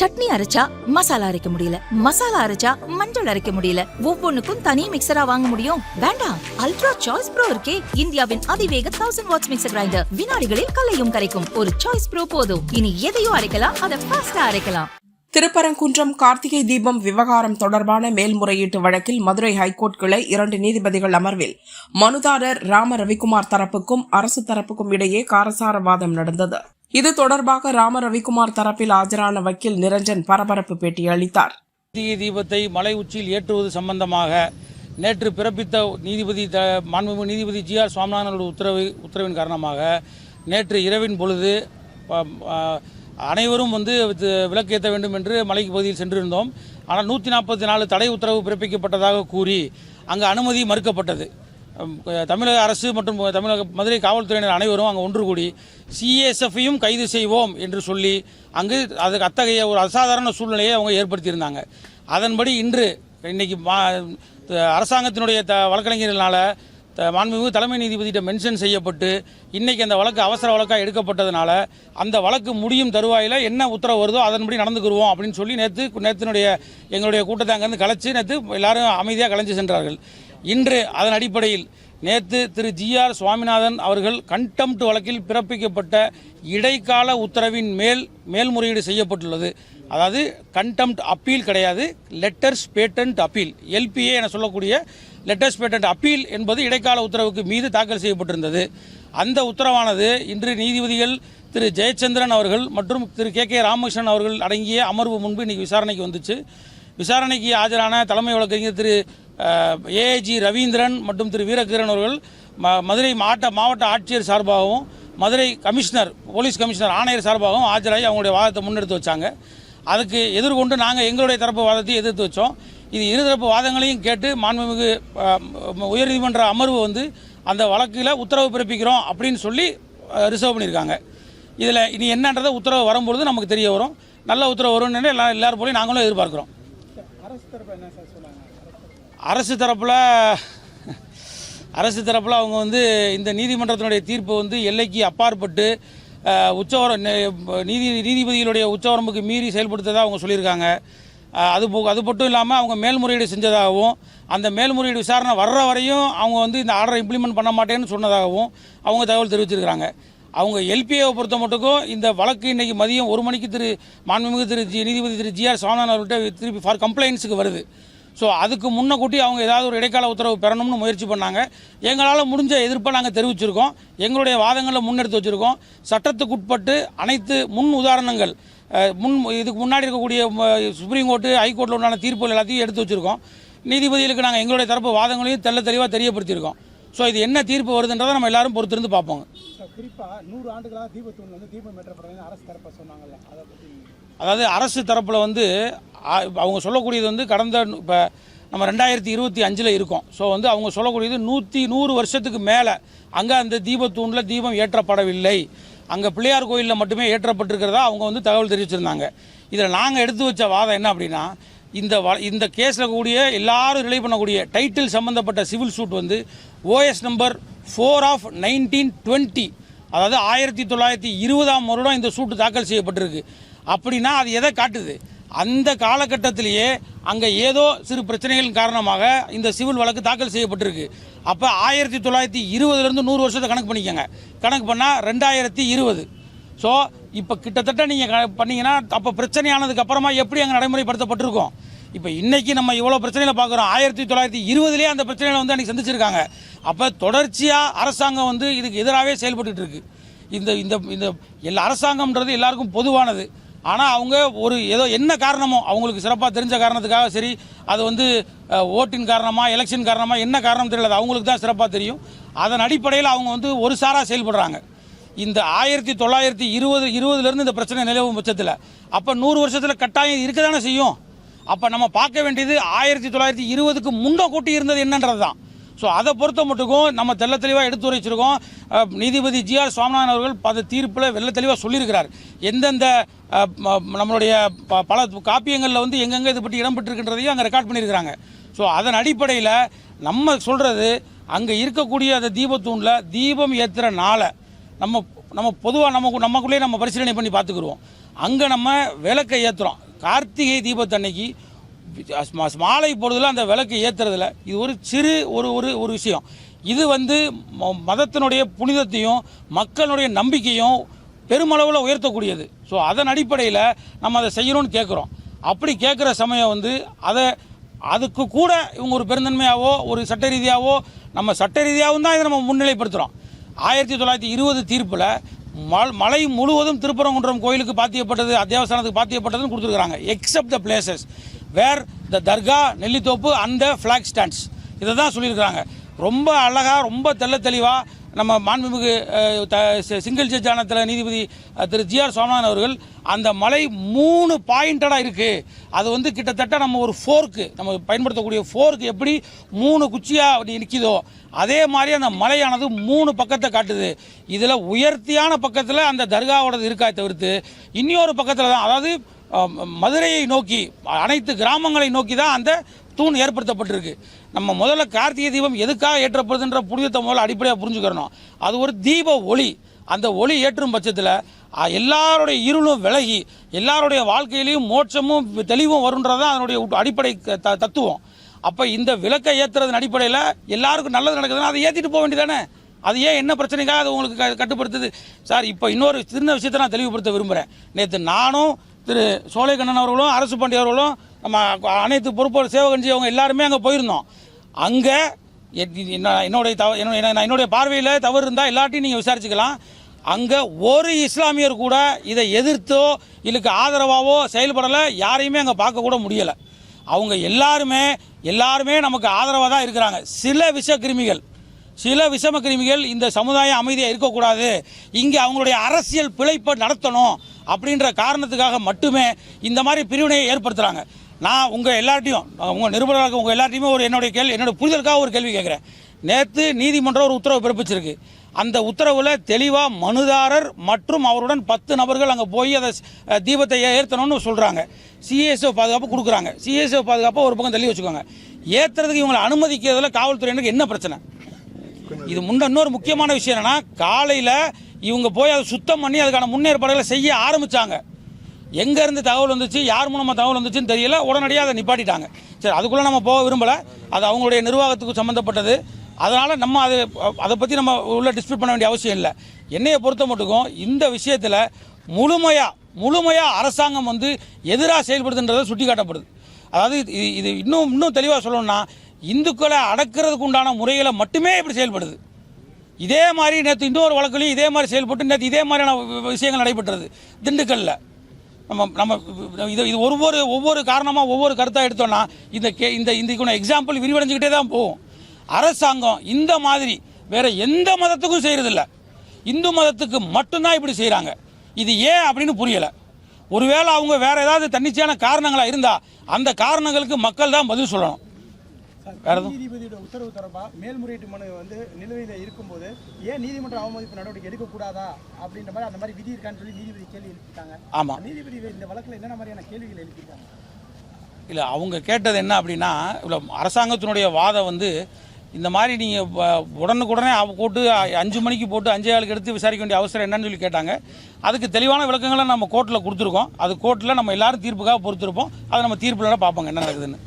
சட்னி அரைச்சா மசாலா அரைக்க முடியல. மசாலா அரைச்சா மஞ்சள் அரைக்க முடியல. ஒவ்வொன்னுக்கும் தனி மிக்சரா வாங்க முடியும். வேண்டாம். அல்ட்ரா சாய்ஸ் ப்ரோ இருக்கே. இந்தியாவின் அதிவேக தௌசண்ட் வாட்ஸ் மிக்சர் கிரைண்டர் வினாடிகளில் கலையும் கரைக்கும். ஒரு சாய்ஸ் ப்ரோ போதும். இனி எதையும் அரைக்கலாம். அதை ஃபாஸ்டா அரைக்கலாம். திருப்பரங்குன்றம் கார்த்திகை தீபம் விவகாரம் தொடர்பான மேல்முறையீட்டு வழக்கில் மதுரை ஹைகோர்ட் கிளை இரண்டு நீதிபதிகள் அமர்வில். மனுதாரர் ராம ரவிக்குமார் தரப்புக்கும் அரசு தரப்புக்கும் இடையே காரசார வாதம் நடந்தது. இது தொடர்பாக ராம ரவிக்குமார் தரப்பில் ஆஜரான வக்கீல் நிரஞ்சன் பரபரப்பு பேட்டி அளித்தார். கார்த்திகை தீபத்தை மலை உச்சியில் ஏற்றுவது சம்பந்தமாக நேற்று பிறப்பித்த நீதிபதி த மாண்புமிகு நீதிபதி ஜி ஆர் சுவாமிநாதனோட உத்தரவு உத்தரவின் காரணமாக நேற்று இரவின் பொழுது அனைவரும் வந்து விளக்கேற்ற வேண்டும் என்று மலைக்கு பகுதியில் சென்றிருந்தோம். ஆனால் நூற்றி நாற்பத்தி நாலு தடை உத்தரவு பிறப்பிக்கப்பட்டதாக கூறி அங்கு அனுமதி மறுக்கப்பட்டது. தமிழக அரசு மற்றும் தமிழக மதுரை காவல்துறையினர் அனைவரும் அங்கே ஒன்று கூடி சிஎஸ்எஃப்பையும் கைது செய்வோம் என்று சொல்லி அங்கு அதுக்கு அத்தகைய ஒரு அசாதாரண சூழ்நிலையை அவங்க ஏற்படுத்தியிருந்தாங்க. அதன்படி இன்று இன்னைக்கு மா த- அரசாங்கத்தினுடைய த வழக்கறிஞர்களால் த மாண்புமிகு தலைமை நீதிபதியிட்ட மென்ஷன் செய்யப்பட்டு இன்றைக்கி அந்த வழக்கு அவசர வழக்காக எடுக்கப்பட்டதுனால அந்த வழக்கு முடியும் தருவாயில் என்ன உத்தரவு வருதோ அதன்படி நடந்துக்கிருவோம் அப்படின்னு சொல்லி நேற்று நேற்றினுடைய எங்களுடைய கூட்டத்தை அங்கேருந்து கலைச்சு நேற்று எல்லாரும் அமைதியாக கலைஞ்சு சென்றார்கள். இன்று அதன் அடிப்படையில் நேற்று திரு ஜிஆர் சுவாமிநாதன் அவர்கள் கண்டெம்ட் வழக்கில் பிறப்பிக்கப்பட்ட இடைக்கால உத்தரவின் மேல் மேல்முறையீடு செய்யப்பட்டுள்ளது. அதாவது கண்டெம்ட் அப்பீல் கிடையாது லெட்டர்ஸ் பேட்டன்ட் அப்பீல் எல்பிஏ என சொல்லக்கூடிய லெட்டர்ஸ் பேட்டன்ட் அப்பீல் என்பது இடைக்கால உத்தரவுக்கு மீது தாக்கல் செய்யப்பட்டிருந்தது. அந்த உத்தரவானது இன்று நீதிபதிகள் திரு ஜெயச்சந்திரன் அவர்கள் மற்றும் திரு கே கே ராமகிருஷ்ணன் அவர்கள் அடங்கிய அமர்வு முன்பு இன்றைக்கி விசாரணைக்கு வந்துச்சு. விசாரணைக்கு ஆஜரான தலைமை வழக்கறிஞர் திரு ஏஜி ரவீந்திரன் மற்றும் திரு வீரகிரன் அவர்கள் ம- மதுரை மாவட்ட மாவட்ட ஆட்சியர் சார்பாகவும் மதுரை கமிஷனர் போலீஸ் கமிஷனர் ஆணையர் சார்பாகவும் ஆஜராகி அவங்களுடைய வாதத்தை முன்னெடுத்து வச்சாங்க. அதுக்கு எதிர்கொண்டு நாங்கள் எங்களுடைய தரப்பு வாதத்தை எதிர்த்து வச்சோம். இது இருதரப்பு வாதங்களையும் கேட்டு மாண்புமிகு உயர்நீதிமன்ற அமர்வு வந்து அந்த வழக்கில் உத்தரவு பிறப்பிக்கிறோம் அப்படின்னு சொல்லி ரிசர்வ் பண்ணியிருக்காங்க. இதில் இனி என்னன்றதை உத்தரவு வரும்பொழுது நமக்கு தெரிய வரும். நல்ல உத்தரவு வரும்னு எல்லா எல்லாரும் போலையும் நாங்களும் எதிர்பார்க்குறோம். அரசு அரசு தரப்பில் அரசு தரப்பில் அவங்க வந்து இந்த நீதிமன்றத்தினுடைய தீர்ப்பு வந்து எல்லைக்கு அப்பாற்பட்டு உச்சவர நீதி நீதிபதிகளுடைய உச்சவரம்புக்கு மீறி செயல்படுத்ததாக அவங்க சொல்லியிருக்காங்க. அது அது மட்டும் இல்லாமல் அவங்க மேல்முறையீடு செஞ்சதாகவும் அந்த மேல்முறையீடு விசாரணை வர்ற வரையும் அவங்க வந்து இந்த ஆர்டரை இம்ப்ளிமெண்ட் பண்ண மாட்டேன்னு சொன்னதாகவும் அவங்க தகவல் தெரிவிச்சிருக்கிறாங்க அவங்க எல்பிஏவை பொறுத்த மட்டுக்கும் இந்த வழக்கு இன்றைக்கி மதியம் ஒரு மணிக்கு திரு மாண்புமிகு திரு ஜி நீதிபதி திரு ஜி ஆர் சோமநாதன் அவர்கிட்ட திருப்பி ஃபார் கம்ப்ளைண்ட்ஸுக்கு வருது. ஸோ அதுக்கு முன்ன கூட்டி அவங்க ஏதாவது ஒரு இடைக்கால உத்தரவு பெறணும்னு முயற்சி பண்ணாங்க. எங்களால் முடிஞ்ச எதிர்ப்பை நாங்கள் தெரிவிச்சிருக்கோம். எங்களுடைய வாதங்களை முன்னெடுத்து வச்சுருக்கோம். சட்டத்துக்குட்பட்டு அனைத்து முன் உதாரணங்கள் முன் இதுக்கு முன்னாடி இருக்கக்கூடிய சுப்ரீம் கோர்ட்டு ஹைகோர்ட்டில் உண்டான தீர்ப்புகள் எல்லாத்தையும் எடுத்து வச்சுருக்கோம். நீதிபதிகளுக்கு நாங்கள் எங்களுடைய தரப்பு வாதங்களையும் தெள்ள தெளிவாக தெரியப்படுத்தியிருக்கோம். ஸோ இது என்ன தீர்ப்பு வருதுன்றதை நம்ம எல்லாரும் பொறுத்திருந்து பார்ப்போங்க. அதாவது அரசு தரப்பில் வந்து அவங்க சொல்லக்கூடியது வந்து கடந்த இப்போ நம்ம ரெண்டாயிரத்தி இருபத்தி அஞ்சில் இருக்கோம். ஸோ வந்து அவங்க சொல்லக்கூடியது நூற்றி நூறு வருஷத்துக்கு மேலே அங்கே அந்த தீபத்தூணில் தீபம் ஏற்றப்படவில்லை. அங்கே பிள்ளையார் கோயிலில் மட்டுமே ஏற்றப்பட்டிருக்கிறதா அவங்க வந்து தகவல் தெரிவிச்சிருந்தாங்க. இதில் நாங்கள் எடுத்து வச்ச வாதம் என்ன அப்படின்னா இந்த வ இந்த கேஸில் கூடிய எல்லாரும் ரிலே பண்ணக்கூடிய டைட்டில் சம்மந்தப்பட்ட சிவில் சூட் வந்து OS number four of nineteen twenty அதாவது ஆயிரத்தி தொள்ளாயிரத்தி இருபதாம் வருடம் இந்த சூட்டு தாக்கல் செய்யப்பட்டிருக்கு. அப்படின்னா அது எதை காட்டுது? அந்த காலகட்டத்திலேயே அங்கே ஏதோ சிறு பிரச்சனைகளின் காரணமாக இந்த சிவில் வழக்கு தாக்கல் செய்யப்பட்டிருக்கு. அப்போ ஆயிரத்தி தொள்ளாயிரத்தி இருபதுலேருந்து நூறு வருஷத்தை கணக்கு பண்ணிக்கோங்க. கணக்கு பண்ணால் ரெண்டாயிரத்தி இருபது. ஸோ இப்போ கிட்டத்தட்ட நீங்கள் பண்ணீங்கன்னா அப்போ பிரச்சனையானதுக்கு அப்புறமா எப்படி அங்கே நடைமுறைப்படுத்தப்பட்டிருக்கோம்? இப்போ இன்றைக்கி நம்ம இவ்வளோ பிரச்சனையில் பார்க்குறோம். ஆயிரத்தி தொள்ளாயிரத்தி இருபதுலேயே அந்த பிரச்சனைகளை வந்து அன்றைக்கி சந்திச்சிருக்காங்க. அப்போ தொடர்ச்சியாக அரசாங்கம் வந்து இதுக்கு எதிராகவே செயல்பட்டுருக்கு இந்த இந்த இந்த எல்லா அரசாங்கம்ன்றது எல்லாருக்கும் பொதுவானது. ஆனால் அவங்க ஒரு ஏதோ என்ன காரணமோ அவங்களுக்கு சிறப்பாக தெரிஞ்ச காரணத்துக்காக சரி அது வந்து ஓட்டின் காரணமாக எலெக்ஷன் காரணமாக என்ன காரணம் தெரியல அவங்களுக்கு தான் சிறப்பாக தெரியும். அதன் அடிப்படையில் அவங்க வந்து ஒரு சாராக செயல்படுறாங்க. இந்த ஆயிரத்தி தொள்ளாயிரத்தி இருபது இருபதுலேருந்து இந்த பிரச்சனை நிலவும் பட்சத்தில் அப்போ நூறு வருஷத்தில் கட்டாயம் இருக்க தானே செய்யும்? அப்போ நம்ம பார்க்க வேண்டியது ஆயிரத்தி தொள்ளாயிரத்தி இருபதுக்கு முன்ன கூட்டி இருந்தது என்னன்றது தான் ஸோ அதை பொறுத்த மட்டுக்கும் நம்ம தெள்ள தெளிவாக எடுத்துரைச்சிருக்கோம் அஹ், நீதிபதி ஜி ஆர் சுவாமிநாதன் அவர்கள் பத தீர்ப்பில் வெள்ள தெளிவாக சொல்லியிருக்கிறார். எந்தெந்த நம்மளுடைய ப- பல காப்பியங்களில் வந்து எங்கெங்கே இது பற்றி இடம்பெற்றிருக்கின்றதையும் அங்கே ரெக்கார்ட் பண்ணியிருக்கிறாங்க. ஸோ அதன் அடிப்படையில் நம்ம சொல்கிறது அங்கே இருக்கக்கூடிய அந்த தீபத்தூணில் தீபம் ஏற்றுற நாளை நம்ம நம்ம பொதுவாக நம்ம நமக்குள்ளேயே நம்ம பரிசீலனை பண்ணி பார்த்துக்குருவோம். அங்கே நம்ம விளக்கை ஏற்றுறோம் கார்த்திகை தீபத்தன்னைக்கு மாலை பொழுதுல அந்த விளக்கு ஏற்றுறதுல இது ஒரு சிறு ஒரு ஒரு ஒரு விஷயம். இது வந்து ம- மதத்தினுடைய புனிதத்தையும் மக்களுடைய நம்பிக்கையும் பெருமளவில் உயர்த்தக்கூடியது. ஸோ அதன் அடிப்படையில் நம்ம அதை செய்யணும்னு கேட்குறோம் அப்படி கேட்குற சமயம் வந்து அதை அதுக்கு கூட இவங்க ஒரு பெருந்தன்மையாவோ ஒரு சட்ட ரீதியாவோ நம்ம சட்ட ரீதியாகவும் தான் இதை நம்ம முன்னிலைப்படுத்துகிறோம் ஆயிரத்தி தொள்ளாயிரத்தி இருபது தீர்ப்பில் மல் மலை முழுவதும் திருப்பரங்குன்றம் கோயிலுக்கு பாத்தியப்பட்டது அத்தியாவசனத்துக்கு பாத்தியப்பட்டதுன்னு கொடுத்துருக்குறாங்க. Except the places where the dargah Nellithoppu அந்த ஃப்ளாக் ஸ்டாண்ட்ஸ் இதை தான் சொல்லியிருக்கிறாங்க. ரொம்ப அழகாக ரொம்ப தெள்ள தெளிவாக நம்ம மாண்புமிகு த- சி- சிங்கிள் ஜட்ஜானத்தில் நீதிபதி திரு ஜிஆர் சுவாமிநாதன் அவர்கள் அந்த மலை மூணு பாயிண்டடாக இருக்குது அது வந்து கிட்டத்தட்ட நம்ம ஒரு ஃபோர்க்கு நம்ம பயன்படுத்தக்கூடிய ஃபோர்க்கு எப்படி மூணு குச்சியாக அப்படி நிற்கிதோ அதே மாதிரி அந்த மலையானது மூணு பக்கத்தை காட்டுது. இதில் உயர்த்தியான பக்கத்தில் அந்த தர்காவோடது இருக்கா தவிர்த்து இன்னொரு பக்கத்தில் தான் அதாவது மதுரையை நோக்கி அனைத்து கிராமங்களை நோக்கி தான் அந்த தூண் ஏற்படுத்தப்பட்டிருக்கு. நம்ம முதல்ல கார்த்திகை தீபம் எதுக்காக ஏற்றப்படுதுன்ற புனிதத்தை முதல்ல அடிப்படையாக புரிஞ்சுக்கிறணும். அது ஒரு தீப ஒளி. அந்த ஒளி ஏற்றும் பட்சத்தில் எல்லாருடைய இருளும் விலகி எல்லாருடைய வாழ்க்கையிலையும் மோட்சமும் தெளிவும் வருன்றதான் அதனுடைய அடிப்படை த- தத்துவம். அப்போ இந்த விளக்கை ஏற்றுறதன் அடிப்படையில் எல்லாருக்கும் நல்லது நடக்குதுன்னா அதை ஏற்றிட்டு போக வேண்டியதானே அது ஏன் என்ன பிரச்சனைக்காக அது உங்களுக்கு க- கட்டுப்படுத்துது? சார் இப்போ இன்னொரு சின்ன விஷயத்தை நான் தெளிவுபடுத்த விரும்புகிறேன் நேற்று நானும் திரு சோலைக்கண்ணன் அவர்களும் அரசு பாண்டி அவர்களும் நம்ம அனைத்து பொறுப்பாளர் சேவகஞ்சி அவங்க எல்லாருமே அங்கே போயிருந்தோம். அங்கே என்னுடைய தவ என்னுடைய நான் என்னுடைய பார்வையில் தவறு இருந்தால் எல்லாத்தையும் நீங்கள் விசாரிச்சுக்கலாம். அங்கே ஒரு இஸ்லாமியர் கூட இதை எதிர்த்தோ இதுக்கு ஆதரவாகவோ செயல்படலை யாரையுமே அங்கே பார்க்கக்கூட முடியலை. அவங்க எல்லாருமே எல்லாருமே நமக்கு ஆதரவாக தான் இருக்கிறாங்க. சில விஷக்கிருமிகள் சில விஷம கிருமிகள் இந்த சமுதாயம் அமைதியாக இருக்கக்கூடாது. இங்கே அவங்களுடைய அரசியல் பிழைப்பை நடத்தணும். அப்படின்ற காரணத்துக்காக மட்டுமே இந்த மாதிரி பிரிவினையை ஏற்படுத்துகிறாங்க நான் உங்கள் எல்லார்ட்டையும் உங்கள் நிருபராக உங்கள் எல்லார்ட்டையுமே ஒரு என்னுடைய கேள்வி என்னோடய புரிதலுக்காக ஒரு கேள்வி கேட்குறேன். நேற்று நீதிமன்றம் ஒரு உத்தரவு பிறப்பிச்சிருக்கு. அந்த உத்தரவில் தெளிவாக மனுதாரர் மற்றும் அவருடன் பத்து நபர்கள் அங்கே போய் அதை தீபத்தை ஏற்றணும்னு சொல்கிறாங்க சிஎஸ்ஓ பாதுகாப்பு கொடுக்குறாங்க. சிஎஸ்ஓ பாதுகாப்பை ஒரு பக்கம் தள்ளி வச்சுக்கோங்க. ஏற்றுறதுக்கு இவங்களை அனுமதிக்கிறதுல காவல்துறையினருக்கு என்ன பிரச்சனை? இது முன்ன இன்னொரு முக்கியமான விஷயம் என்னென்னா காலையில் இவங்க போய் அதை சுத்தம் பண்ணி அதுக்கான முன்னேற்பாடுகளை செய்ய ஆரம்பித்தாங்க எங்கேருந்து தகவல் வந்துச்சு யார் மூலமாக தகவல் வந்துச்சுன்னு தெரியல உடனடியாக அதை நிப்பாட்டிட்டாங்க. சரி அதுக்குள்ளே நம்ம போக விரும்பலை. அது அவங்களுடைய நிர்வாகத்துக்கு சம்மந்தப்பட்டது அதனால் நம்ம அதை அதை பற்றி நம்ம உள்ள டிஸ்பியூட் பண்ண வேண்டிய அவசியம் இல்லை. என்னையை பொறுத்த மட்டுக்கும் இந்த விஷயத்தில் முழுமையாக முழுமையாக அரசாங்கம் வந்து எதிராக செயல்படுதுன்றதை சுட்டி காட்டப்படுது அதாவது இது இது இன்னும் இன்னும் தெளிவாக சொல்லணும்னா இந்துக்களை அடக்கிறதுக்கு உண்டான முறைகளை மட்டுமே இப்படி செயல்படுது. இதே மாதிரி நேற்று இன்னொரு வழக்குலையும் இதே மாதிரி செயல்பட்டு நேற்று இதே மாதிரியான விஷயங்கள் நடைபெற்றது. திண்டுக்கல்லில் நம்ம நம்ம இது இது ஒவ்வொரு ஒவ்வொரு காரணமாக ஒவ்வொரு கருத்தாக எடுத்தோம்னா இந்த கே இந்த இதுக்குள்ள எக்ஸாம்பிள் விரிவடைஞ்சுக்கிட்டே தான் போகும். அரசாங்கம் இந்த மாதிரி வேறு எந்த மதத்துக்கும் செய்கிறதில்ல இந்து மதத்துக்கு மட்டும்தான் இப்படி செய்கிறாங்க இது ஏன் அப்படின்னு புரியலை. ஒருவேளை அவங்க வேறு ஏதாவது தன்னிச்சையான காரணங்களாக இருந்தால் அந்த காரணங்களுக்கு மக்கள் தான் பதில் சொல்லணும். நீதிபதியோட உத்தரவு தொடர்பாக மேல்முறையீட்டு மனு வந்து நிலுவையில் இருக்கும்போது ஏன் நீதிமன்ற அவமதிப்பு நடவடிக்கை எடுக்கக்கூடாதா அப்படின்ற மாதிரி அந்த மாதிரி விதி இருக்கான்னு சொல்லி நீதிபதி கேள்வி எழுப்பிட்டாங்க. ஆமா. நீதிபதி இந்த வழக்கில் என்னென்ன மாதிரியான கேள்விகள் எழுப்பியிருக்காங்க? இல்லை அவங்க கேட்டது என்ன அப்படின்னா இவ்வளோ அரசாங்கத்தினுடைய வாதம் வந்து இந்த மாதிரி நீங்கள் உடனுக்குடனே போட்டு அஞ்சு மணிக்கு போட்டு அஞ்சே ஆளுக்கு எடுத்து விசாரிக்க வேண்டிய அவசரம் என்னன்னு சொல்லி கேட்டாங்க. அதுக்கு தெளிவான விளக்கங்களை நம்ம கோர்ட்டில் கொடுத்துருக்கோம். அது கோர்ட்டில் நம்ம எல்லாரும் தீர்ப்புக்காக பொறுத்திருப்போம். அதை நம்ம தீர்ப்புல பார்ப்போங்க என்ன நடக்குதுன்னு.